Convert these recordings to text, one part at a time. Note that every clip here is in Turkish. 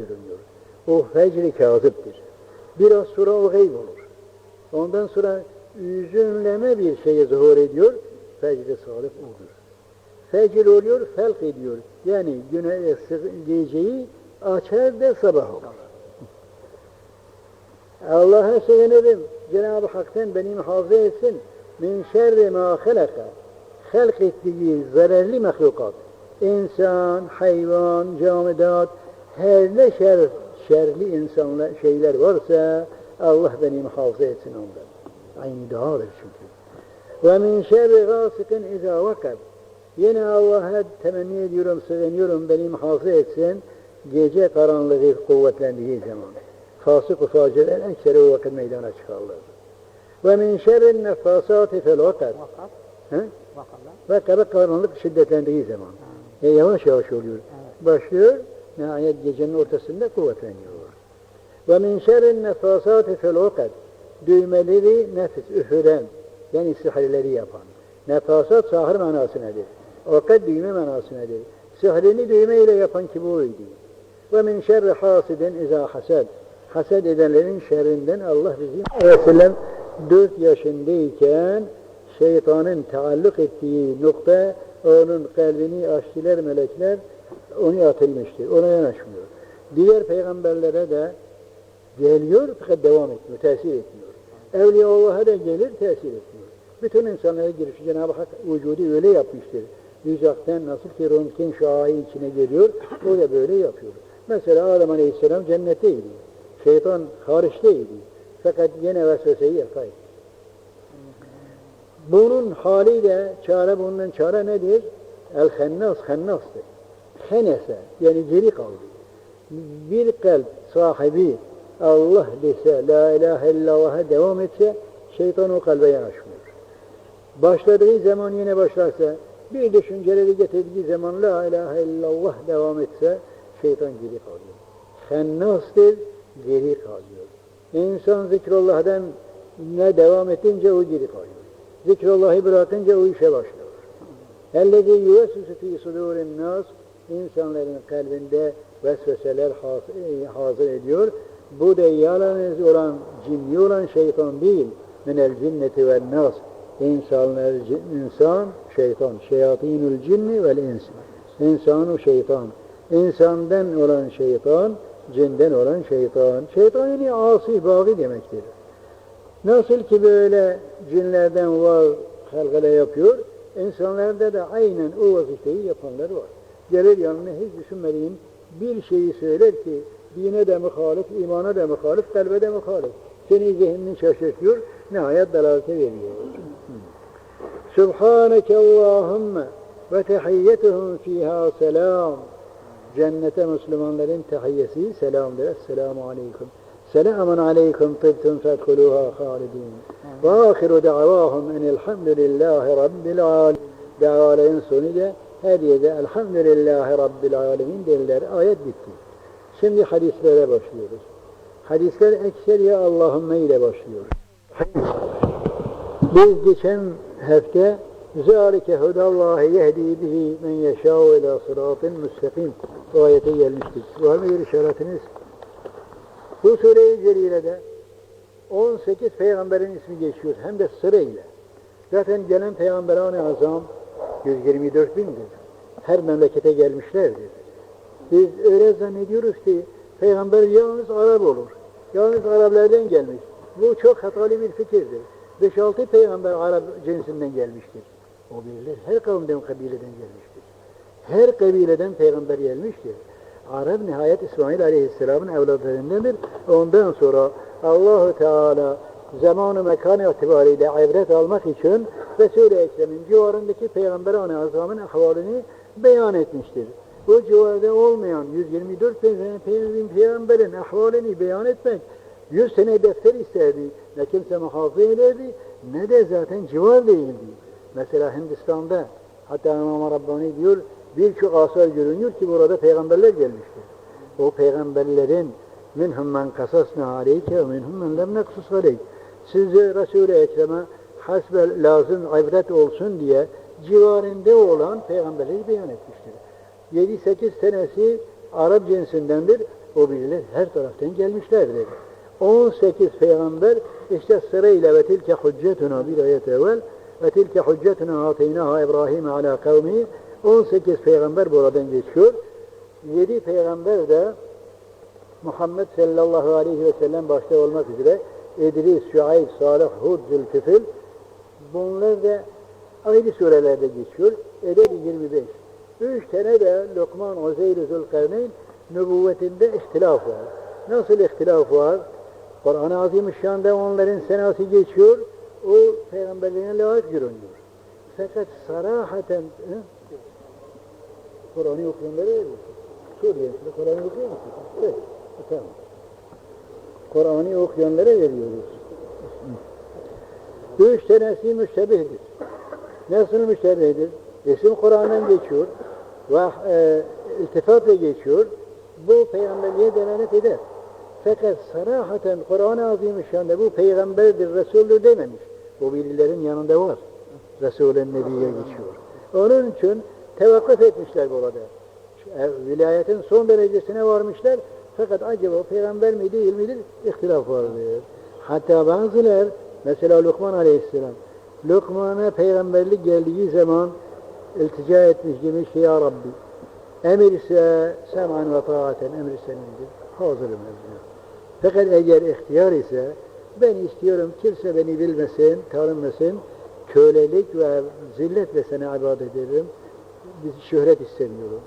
görünüyor. O fecri kazıptır. Biraz sonra o gayb olur. Ondan sonra üzünleme bir şeye zuhur ediyor. Fecri salih odur. Fecr oluyor, felk ediyor. Yani güne geceyi açar da sabah olur. Allah'a sığınırım. Cenab-ı Hak'tan beni muhafaza etsin. Min şerri ma halaka. Halk ettiği zararlı mahlukat. İnsan, hayvan, camidat, her ne şer, şerli insanlar, şeyler varsa Allah beni muhafaza etsin ondan. Aynı duadır çünkü. Ve min şerri gasikin izâ vakab. Yine Allah'a temenni ediyorum, sığınıyorum, beni muhafaza etsin. Gece karanlığı kuvvetlendiği zaman. Fasık-ı faciler ekseri o vakit meydana çıkarlar. Ve min şerrin nefasati fel vakab. Tabi karanlık şiddetlendiği zaman. E, yavaş yavaş oluyor. Başlıyor, nihayet gecenin ortasında kuvvetleniyor. Ve min şerrin nefasati fel ukad. Düğmeleri nefis, üfüren, yani sihirleri yapan. Nefasat sahir manası nedir? Ukad düğme manası nedir? Sihrini düğme ile yapan kim oydu? Ve min şerri hasidin izâ hased. Hased edenlerin şerrinden Allah bizi Resulullah 4 yaşındayken şeytanın taalluk ettiği nokta onun kalbini açtılar melekler onu atılmıştır. Ona yanaşmıyor. Diğer peygamberlere de geliyor fakat devam etmiyor, tesir etmiyor. Evliyaullah'a da gelir, tesir etmiyor. Bütün insanlara girişi Cenab-ı Hak vücudu öyle yapmıştır. Yüzakten nasıl ki röntgen şahı içine geliyor, o da böyle yapıyor. Mesela Adem Aleyhisselam cennetteydi. Şeytan hariçteydi. Fakat yine vesveseyi yapaydı. Bunun haliyle çare bunun çare nedir? El hennas hennastır. Henese yani geri kaldı. Bir kalp sahibi Allah dese, la ilahe illallah'a devam etse şeytan o kalbe yanaşmıyor. Başladığı zaman yine başlarsa bir düşünceleri getirdiği zaman la ilahe illallah devam etse şeytan geri kalıyor. Hennastır, geri kalıyor. İnsan zikrullah'dan ne devam ettince o geri kalıyor. Zikrullah'ı bırakınca o işe başlıyor. Ellezî yüvesüsü fî sudûrin nâs insanların kalbinde vesveseler e, hazır ediyor. Bu da yalnız olan, cinni olan şeytan değil. Minel cinneti ve nas. İnsanlar, insan, şeytan. Şeyatinül cinni vel ins. İnsanu şeytan. İnsandan olan şeytan, cinden olan şeytan. Şeytan yani asi, bağı demektir. Nasıl ki böyle cinlerden var, halkala yapıyor, insanlarda da aynen o vazifeyi yapanlar var. Gelir yanına hiç düşünmediğin bir şeyi söyler ki, dine de muhalif, imana da muhalif, kalbe de muhalif. Seni zihnini şaşırtıyor, nihayet dalalete veriyor. Subhaneke Allahümme ve tehiyyetuhum fiha selam. Cennete Müslümanların tehiyyesi selamdır. Esselamu aleyküm. Selamun aleyküm tıbtun fedhuluha halidin. Ve ahiru da'vahum enilhamdülillahi rabbil alemin. Da'vaların sonu yerde elhamdülillahi rabbil alemin derler. Ayet bitti. Şimdi hadislere başlıyoruz. Hadisler ekseriye Allahümme ile başlıyor. Biz geçen hafta Zâlike hudallahi yehdi bihi men yeşâ'u ilâ sıratın müstakim ayete gelmiştik. Var mı bir işaretiniz? Bu sure-i celilede 18 peygamberin ismi geçiyor hem de sırayla. Zaten gelen peygamberan-ı azam 124 bindir. Her memlekete gelmişlerdir. Biz öyle zannediyoruz ki peygamber yalnız Arap olur. Yalnız Araplardan gelmiş. Bu çok hatalı bir fikirdir. 5-6 peygamber Arap cinsinden gelmiştir. O bilir. Her kavimden, kabileden gelmiştir. Her kabileden peygamber gelmiştir. Arap nihayet İsmail Aleyhisselam'ın evlatlarındandır. Ondan sonra Allahu Teala zamanı mekan itibariyle ibret almak için Resul-i Ekrem'in civarındaki peygamber-i azamın ahvalini beyan etmiştir. O civarda olmayan 124 peygamberin, peygamberin ahvalini beyan etmek 100 sene defter isterdi. Ne kimse muhafaza ederdi ne de zaten civar değildi. Mesela Hindistan'da hatta İmam Rabbani diyor birçok asar görünüyor ki burada peygamberler gelmiştir. O peygamberlerin minhum men kasasna aleyke ve minhum men lem neksus aleyk. Size Resul-i Ekrem'e hasbel lazım ibret olsun diye civarında olan peygamberleri beyan etmiştir. 7-8 senesi Arap cinsindendir. O biriler her taraftan gelmişlerdir. 18 peygamber işte sırayla ve tilke hüccetuna bir ayet evvel ve tilke hüccetuna ateynaha İbrahim ala kavmi 18 peygamber buradan geçiyor. 7 peygamber de Muhammed sallallahu aleyhi ve sellem başta olmak üzere İdris, Şuayb, Salih, Hud, Zülkifil bunlar da ayrı surelerde geçiyor. Edeb 25. Üç tane de Lokman, Uzeyr, Zülkarneyn nübüvvetinde ihtilaf var. Nasıl ihtilaf var? Kur'an-ı Azimüşşan'da onların senası geçiyor, o peygamberlerine layık görünüyor. Fakat sarahaten? Kur'an'ı okuyanlara veriyorsun. Suriye'de Kur'an'ı okuyor musun? Evet, tamam. Kur'an'ı okuyanlara veriyoruz. Üç tanesi müştebihdir. Nasıl müştebihdir? İsim Kur'an'dan geçiyor ve e, iltifatla geçiyor. Bu peygamberliğe delalet eder. Fakat sarahaten Kur'an-ı Azimüşşan'da bu peygamberdir, Resul'dür dememiş. Bu birilerin yanında var. Resul'ün Nebi'ye geçiyor. Onun için tevakkuf etmişler burada. E, Vilayetin son derecesine varmışlar. Fakat acaba peygamber mi değil midir? İhtilaf vardır. Hatta bazılar, mesela Lokman Aleyhisselam, Lokman'a peygamberlik geldiği zaman iltica etmiş demiş ki ya Rabbi emir ise seman ve taaten emir senindir. Hazırım emrine. Fakat eğer ihtiyar ise ben istiyorum kimse beni bilmesin, tanımasın, kölelik ve zilletle sana ibadet ederim. Biz şöhret istemiyorum.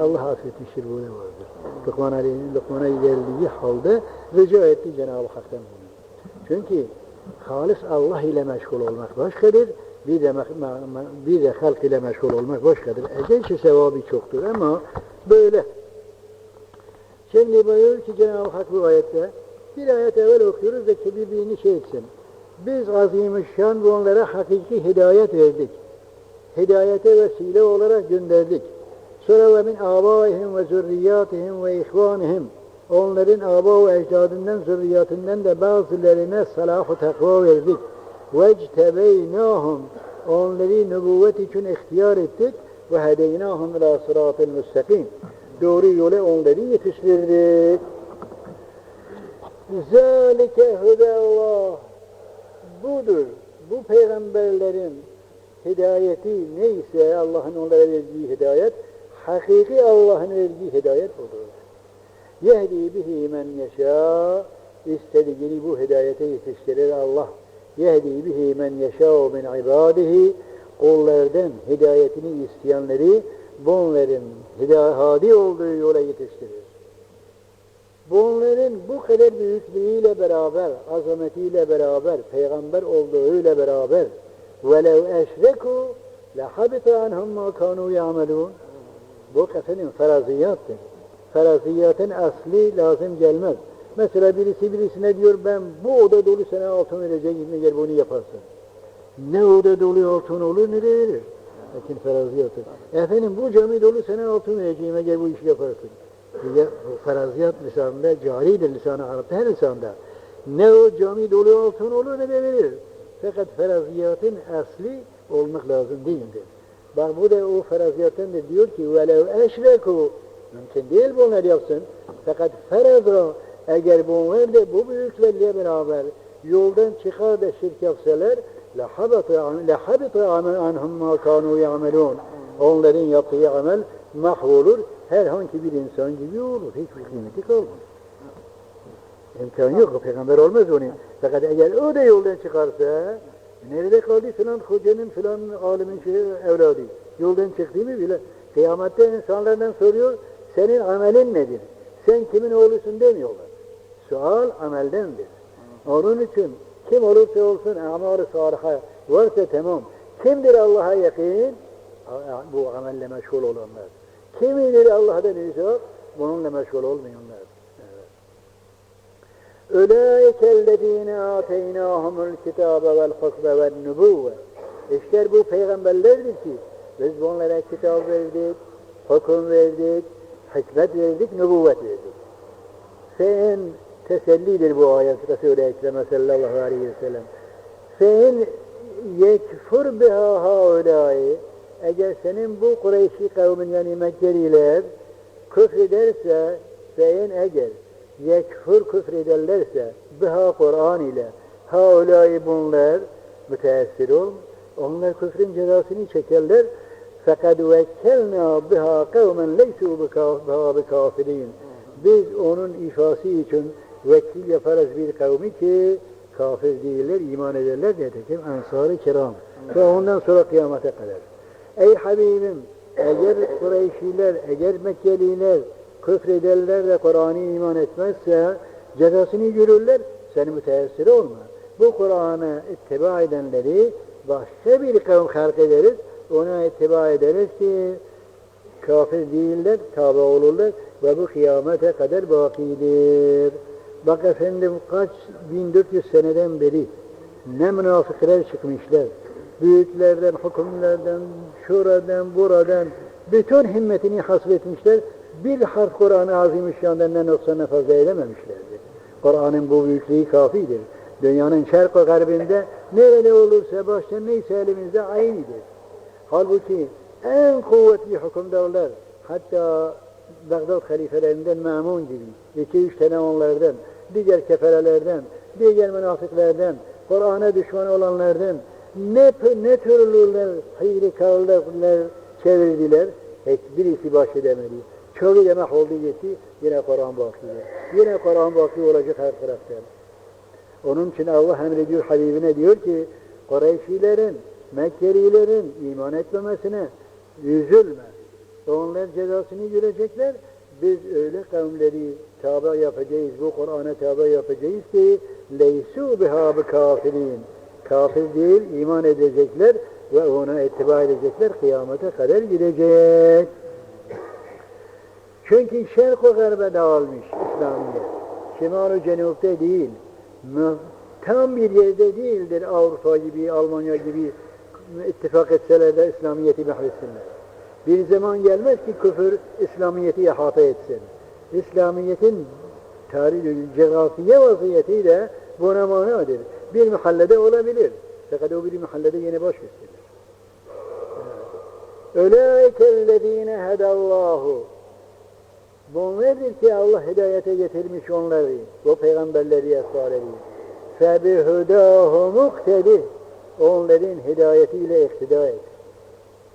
Allah affetmiştir bu ne vardır. Lokman Aleyhisselam Lokman'a geldiği halde rica etti Cenab-ı Hak'tan bunu. Çünkü halis Allah ile meşgul olmak başkadır. Bir de, bir de halk ile meşgul olmak başkadır. Ecelçe sevabı çoktur ama böyle. Şimdi buyuruyor ki Cenab-ı Hak bu ayette bir ayet evvel okuyoruz da ki birbirini şey etsin. Biz azimüşşan onlara hakiki hidayet verdik hidayete vesile olarak gönderdik. Sonra ve min abaihim ve zürriyatihim ve ihvanihim onların aba ve ecdadından zürriyatından da bazılarına salahu takva verdik. Vectebeynahum onları nübüvvet için ihtiyar ettik ve hedeynahum ila sıratil müstakim. Doğru yola onları yetiştirdik. Zalike hudallah budur. Bu peygamberlerin hidayeti neyse Allah'ın onlara verdiği hidayet, hakiki Allah'ın verdiği hidayet budur. Yehdi bihi men yeşâ istediğini bu hidayete yetiştirir Allah. Yehdi bihi men yeşâ min ibadihi kullardan hidayetini isteyenleri bunların hadi olduğu yola yetiştirir. Bunların bu kadar büyüklüğüyle beraber, azametiyle beraber, peygamber olduğuyla beraber وَلَوْ اَشْرَكُوا لَحَبِتَ عَنْهُمْ مَا كَانُوا يَعْمَلُونَ Bu efendim feraziyattır. Feraziyatın asli lazım gelmez. Mesela birisi birisine diyor ben bu oda dolu sana altın vereceğim mi gel bunu yaparsın. Ne oda dolu altın olur ne verir. Lakin feraziyatın. Efendim bu cami dolu sana altın vereceğime gel bu işi yaparsın. Diye feraziyat lisanında caridir lisanı Arap'ta her lisanda. Ne o cami dolu altın olur ne de verir. Fakat feraziyatın asli olmak lazım değildir. Bak bu da o feraziyatın da diyor ki velev eşreku mümkün değil bunlar yapsın. Fakat feraza eğer bunlar da bu büyük veliye beraber yoldan çıkar da şirk yapsalar لَحَبِطَ anhum مَا كَانُوا يَعْمَلُونَ Onların yaptığı amel mahvolur. Herhangi bir insan gibi olur. Hiçbir kıymeti kalmaz. İmkan yok. Peygamber olmaz onun. Fakat eğer da yoldan çıkarsa nerede kaldı filan hocanın filan alimin şey, evladı? Yoldan çıktı mı bile. Kıyamette insanlardan soruyor senin amelin nedir? Sen kimin oğlusun demiyorlar. Sual ameldendir. Onun için kim olursa olsun amal-ı saliha varsa tamam. Kimdir Allah'a yakın? Bu amelle meşgul olanlar. Kimidir Allah'tan uzak? Bununla meşgul olmayanlar. اُولَٰئِكَ الَّذ۪ينَ آتَيْنَاهُمُ الْكِتَابَ وَالْحُكْمَ وَالنُّبُوَّةِ İşte bu peygamberlerdir ki biz bunlara kitap verdik, hüküm verdik, hikmet verdik, nübüvvet verdik. Sen tesellidir bu ayet Resul-i Ekrem'e sallallahu aleyhi ve sellem. Sen yekfur biha haulâi eğer senin bu Kureyşi kavmin yani Mekkeliler küfrederse Beyin eğer yekfur küfrederlerse biha Kur'an ile haulâi bunlar müteessir ol. Onlar küfrün cezasını çekerler. Fakat vekkelna biha kavmen leysu biha bikafirin. Biz onun ifası için vekil yaparız bir kavmi ki kafir değiller, iman ederler nitekim ensar-ı kiram. Ve ondan sonra kıyamete kadar. Ey Habibim, eğer Kureyşiler, eğer Mekkeliler küfrederler ve Kur'an'ı iman etmezse cezasını görürler, sen müteessir olma. Bu Kur'an'a ittiba edenleri başka bir kavim halk ederiz, ona ittiba ederiz ki kafir değiller, tabi olurlar ve bu kıyamete kadar bakidir. Bak efendim kaç 1400 seneden beri ne münafıklar çıkmışlar. Büyüklerden, hükümlerden, şuradan, buradan bütün himmetini hasretmişler. Bir harf Kur'an-ı Azimüşşan'dan ne noksan ne fazla eylememişlerdi. Kur'an'ın bu büyüklüğü kafidir. Dünyanın şerk ve garbinde nerede olursa başta neyse elimizde aynıdır. Halbuki en kuvvetli hükümdarlar hatta Bağdat halifelerinden Mamun gibi iki üç tane onlardan diğer keferelerden diğer münafıklardan Kur'an'a düşman olanlardan ne, ne türlüler hilikalılar çevirdiler hiçbirisi baş edemedi. Çoğu yemek oldu gitti yine Kur'an bakidir. Yine Kur'an baki olacak her taraftan. Onun için Allah emrediyor Habibine diyor ki Kureyşilerin, Mekkelilerin iman etmemesine üzülme. Onlar cezasını görecekler. Biz öyle kavimleri tabi yapacağız, bu Kur'an'a tabi yapacağız ki leysu biha bi kafirin. Kafir değil, iman edecekler ve ona ittiba edecekler. Kıyamete kadar gidecek. Çünkü şerk ve garbe dağılmış İslamiyet. Şimal-ı cenupta değil. Tam bir yerde değildir Avrupa gibi, Almanya gibi ittifak etseler de İslamiyet'i mahvetsinler. Bir zaman gelmez ki küfür İslamiyet'i ihata etsin. İslamiyet'in tarih, coğrafiye vaziyetiyle buna manadır. Bir mahallede olabilir. Fakat o bir mahallede yine baş gösterir. Ölaikellezine hedallahu Bunlardır ki Allah hidayete getirmiş onları, o peygamberleri, esraleri. فَبِهُدَاهُ مُقْتَدِهِ Onların hidayetiyle iktida et.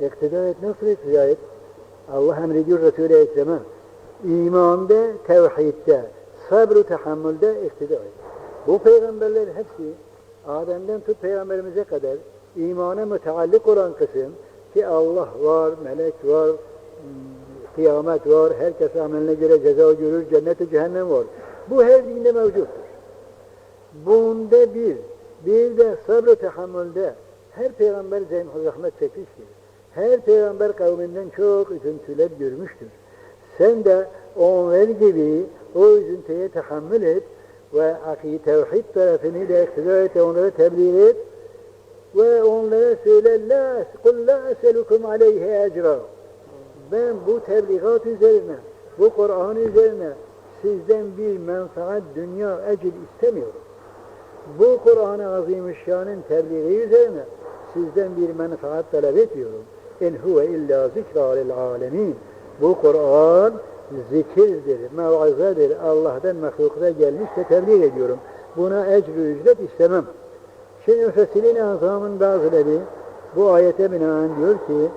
İktida et, nasıl iktida et? Allah emrediyor Resul-i Ekrem'e. İmanda, tevhidde, sabr-ı tahammülde iktida et. Bu peygamberler hepsi Adem'den tut peygamberimize kadar imana müteallik olan kısım ki Allah var, melek var, kıyamet var, herkes ameline göre ceza görür, cennet-i cehennem var. Bu her dinde mevcuttur. Bunda bir, bir de sabr-ı tahammülde her peygamber zahmet çekmiştir. Her peygamber kavminden çok üzüntüler görmüştür. Sen de onlar gibi o üzüntüye tahammül et ve akî tevhid tarafını da iktidar et, onlara tebliğ et ve onlara söyle la, kul la eselukum aleyhi ecra. Ben bu tebliğat üzerine, bu Kur'an üzerine sizden bir menfaat, dünya, ecil istemiyorum. Bu Kur'an-ı Azimüşşan'ın tebliği üzerine sizden bir menfaat talep etmiyorum. İn huve illa zikra lil. Bu Kur'an zikirdir, mev'izedir. Allah'tan mahlukata gelmiş de tebliğ ediyorum. Buna ecr ücret istemem. Şimdi müfessirin azamın bazıları bu ayete binaen diyor ki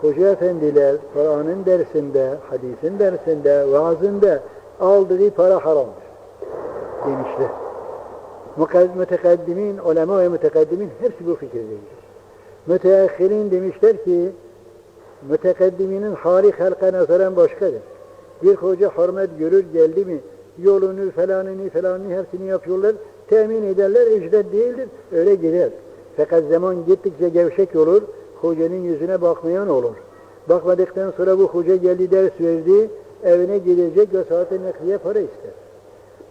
Hoca efendiler Kur'an'ın dersinde, hadisin dersinde, vaazında aldığı para haramdır demişler. Mütekaddimin, ulema ve mütekaddimin hepsi bu fikirdedir. Müteahhirin demişler ki mütekaddiminin hali halka nazaran başkadır. Bir hoca hürmet görür geldi mi yolunu falanını falanını hepsini yapıyorlar. Temin ederler ücret değildir. Öyle gider. Fakat zaman gittikçe gevşek olur. Hocanın yüzüne bakmayan olur. Bakmadıktan sonra bu hoca geldi ders verdi. Evine gidecek ve saate nakliye para ister.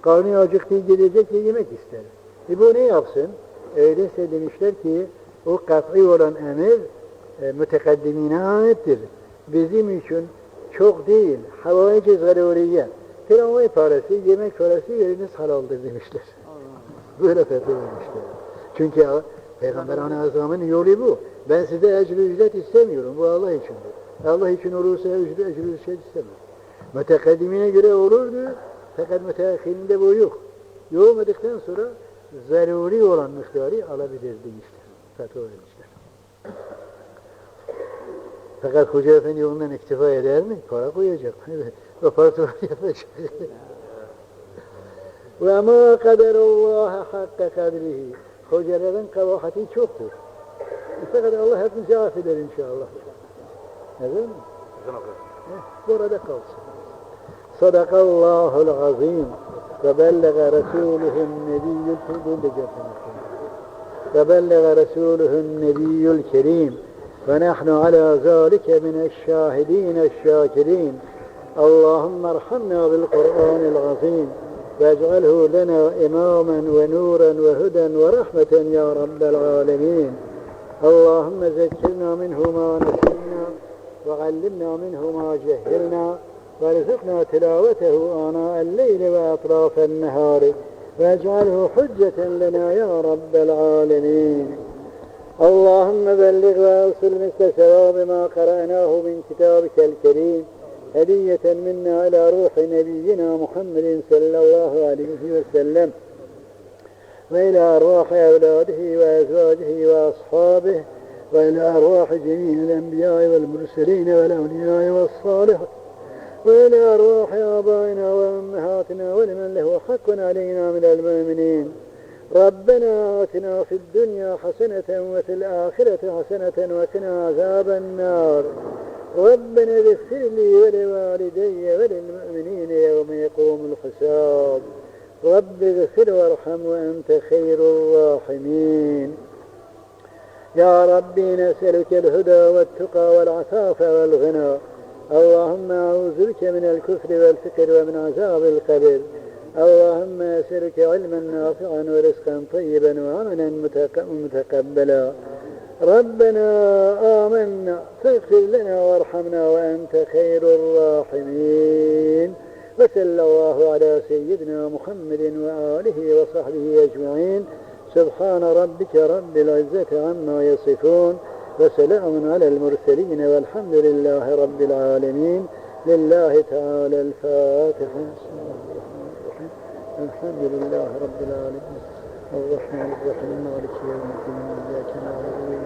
Karnı acıktı gidecek ve yemek ister. E bu ne yapsın? Öyleyse demişler ki o kat'i olan emir e, mütekaddimine aittir. Bizim için çok değil, havayı zaruriye. Tramvay parası, yemek parası yeriniz halaldır demişler. Böyle fetva vermişler. Çünkü Peygamber Azam'ın yolu bu. Ben size ecri ücret istemiyorum. Bu Allah içindir. Allah için olursa ecri, ecri ücret istemez. Mütekaddimine göre olurdu. Fakat müteahhirinde bu yok. Yoğmadıktan sonra zaruri olan miktarı alabilirdi işte. Fatva vermişler. Fakat Hoca Efendi ondan iktifa eder mi? Para koyacak. o fatva yapacak. Ve ma kaderullaha hakka kadrihi. Hocaların kabahati çoktur. Fakat Allah hepimizi affeder inşallah. Neden mi? Burada kalsın. Sadakallahul azim ve bellega resuluhun nebiyyül kerim ve bellega resuluhun nebiyyül kerim ve nahnu ala zalike mineşşahidin eşşakirin اللهم ارحمنا بالقرآن العظيم واجعله لنا إماما ونورا وهدى ورحمة يا رب العالمين. اللهم ذكرنا منه ما نسينا وعلمنا منه ما جهلنا وارزقنا تلاوته آناء الليل وأطراف النهار. واجعله حجة لنا يا رب العالمين. اللهم بلغ واوصل مثل ثواب ما قرأناه من كتابك الكريم. هدية منا إلى روح نبينا محمد صلى الله عليه وسلم وإلى أرواح أولاده وأزواجه وأصحابه وإلى أرواح جميع الأنبياء والمرسلين والأولياء والصالحين وإلى أرواح آبائنا وأمهاتنا ولمن له حق علينا من المؤمنين. ربنا آتنا في الدنيا حسنة وفي الآخرة حسنة وقنا عذاب النار. ربنا اغفر لي ولوالدي وللمؤمنين يوم يقوم الحساب. رب اغفر وارحم وأنت خير الراحمين. يا ربي نسألك الهدى والتقى والعفاف والغنى. اللهم أعوذ بك من الكفر والفقر ومن عذاب القبر. اللهم أسألك علما نافعا ورزقا طيبا وعملا متق- متقبلا. ربنا آمنا فاغفر لنا وارحمنا وأنت خير الراحمين. وصلى الله على سيدنا محمد وآله وصحبه أجمعين. سبحان ربك رب العزة عما يصفون وسلام على المرسلين والحمد لله رب العالمين. لله تعالى الفاتحة الحمد لله رب العالمين. الرحمن الرحيم مالك يوم الدين إياك نعبد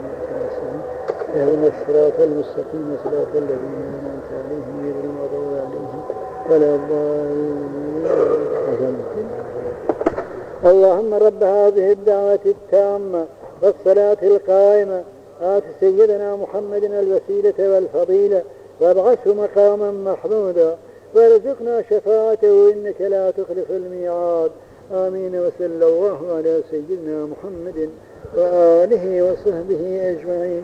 اهدنا الصراط المستقيم صراط الذين أنعمت عليهم غير المغضوب عليهم ولا الضالين. اللهم رب هذه الدعوة التامة والصلاة القائمة. آت سيدنا محمد الوسيلة والفضيلة وابعثه مقاما محمودا وارزقنا شفاعته إنك لا تخلف الميعاد. آمين وصلى الله على سيدنا محمد وآله وصحبه أجمعين.